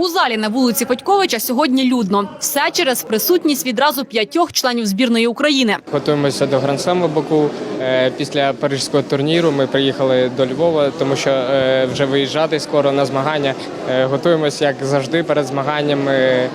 У залі на вулиці Федьковича сьогодні людно. Все через присутність відразу п'ятьох членів збірної України. Готуємося до Гран-Слему Баку. Е, Після парижського турніру ми приїхали до Львова, тому що е, вже виїжджати скоро на змагання. Е, Готуємося як завжди перед змаганнями.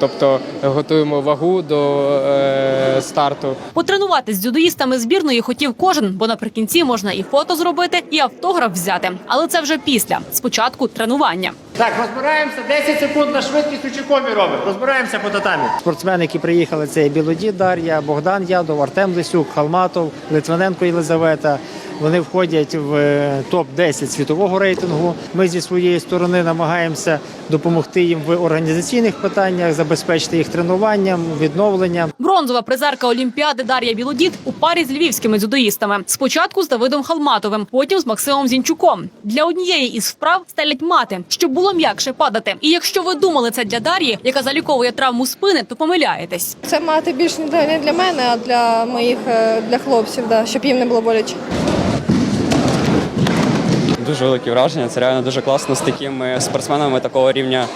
Тобто готуємо вагу до е, старту. Потренувати з дзюдоїстами збірної хотів кожен, бо наприкінці можна і фото зробити, і автограф взяти. Але це вже після спочатку тренування. Так, розбираємося. 10 секунд на швидкість у чекомі робимо. Розбираємося по татамі. Спортсмени, які приїхали, це Білоді Дар'я, Богдан Ядов, Артем Лисюк, Халматов, Литвиненко Єлизавета. Вони входять в е, топ 10 світового рейтингу. Ми зі своєї сторони намагаємося допомогти їм в організаційних питаннях, забезпечити їх тренуванням, відновленням. Бронзова призерка Олімпіади Дар'я Білодід у парі з львівськими дзюдоїстами. Спочатку з Давидом Халматовим, потім з Максимом Зінчуком. Для однієї із вправ стелять мати, щоб було м'якше падати. І якщо ви думали це для Дар'ї, яка заліковує травму спини, то помиляєтесь. Це мати більш не для- мене, а для моїх е, для хлопців, да, щоб їм не було боляче. Дуже великі враження. Це реально дуже класно з такими спортсменами такого рівня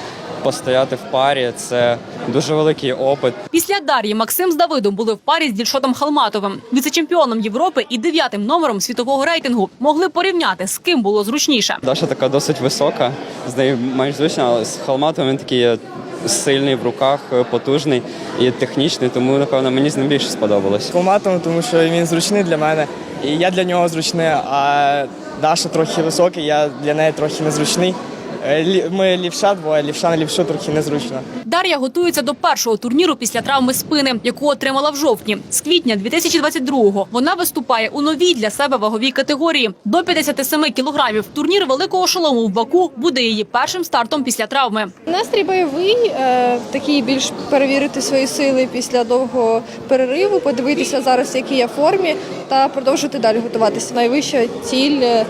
постояти в парі. Це дуже великий опит. Після Дар'ї Максим з Давидом були в парі з Дільшотом Халматовим, віце-чемпіоном Європи і дев'ятим номером світового рейтингу. Могли порівняти з ким було зручніше. Даша така досить висока, з нею менш звична, але з Халматовим він такий сильний в руках, е, потужний і технічний, тому напевно мені з ним більше сподобалось. Форматом, тому що він зручний для мене, і я для нього зручний, а Даша трохи високий, я для неї трохи незручний. Е, Ми лівша двоє, лівша на лівшу трохи незручно. Дар'я готується до першого турніру після травми спини, яку отримала в жовтні. З квітня 2022-го вона виступає у новій для себе ваговій категорії до 57 кілограмів. Турнір великого шолому в Баку буде її першим стартом після травми. Настрій бойовий, е, такий більш перевірити свої сили після довгого перериву, подивитися зараз, в якій я формі, та продовжити далі готуватися. Найвища ціль, е,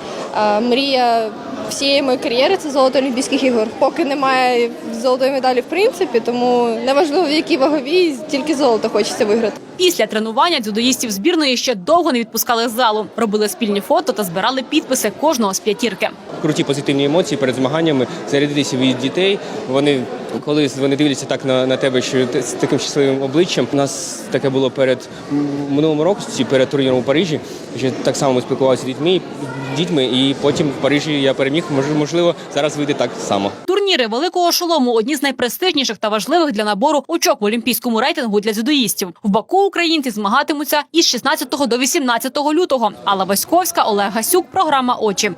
мрія всієї моєї кар'єри це золото Олімпійських ігор. Поки немає золотої медалі, в принципі, тому неважливо в якій ваговій, тільки золото хочеться виграти. Після тренування дзюдоїстів збірної ще довго не відпускали з залу, робили спільні фото та збирали підписи кожного з п'ятірки. круті позитивні емоції перед змаганнями, зарядитися від дітей. Вони коли вони дивляться так на, на тебе, що ти з таким щасливим обличчям. У нас таке було перед минулому році, перед турніром у Парижі. Що так само ми спілкувалися з дітьми, дітьми, і потім в Парижі я переміг. Мож- Можливо, зараз вийде так само. Турніри великого шолому одні з найпрестижніших та важливих для набору очок в олімпійському рейтингу для дзюдоїстів. В Баку українці змагатимуться із 16 до 18 лютого. Алла Васьковська, Олег Гасюк. Програма Очі.